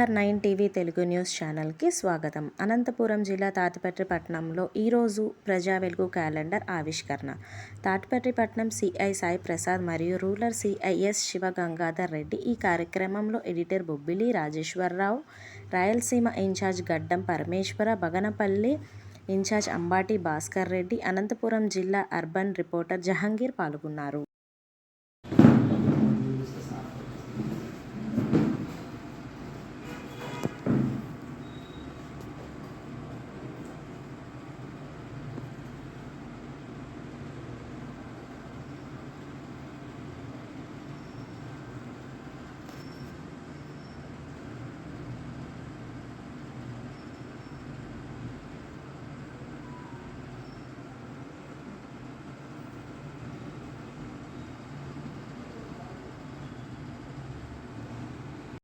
R nine TV Telugu news ఛానల్కి స్వాగతం. అనంతపురం జిల్లా తాటిపత్రి పట్టణంలో ఈరోజు ప్రజా వెలుగు క్యాలెండర్ ఆవిష్కరణ. తాటిపత్రి పట్టణం సిఐ సాయి ప్రసాద్ మరియు రూరల్ సిఐఎస్ శివ గంగాధర్ రెడ్డి ఈ కార్యక్రమంలో editor Bobbili Rajeswararao Rayalaseema incharge Gaddam Parameswara Baganapalli incharge Ambati Bhaskar Reddy Anantapuram జిల్లా అర్బన్ రిపోర్టర్ జహంగీర్ పాల్గొన్నారు.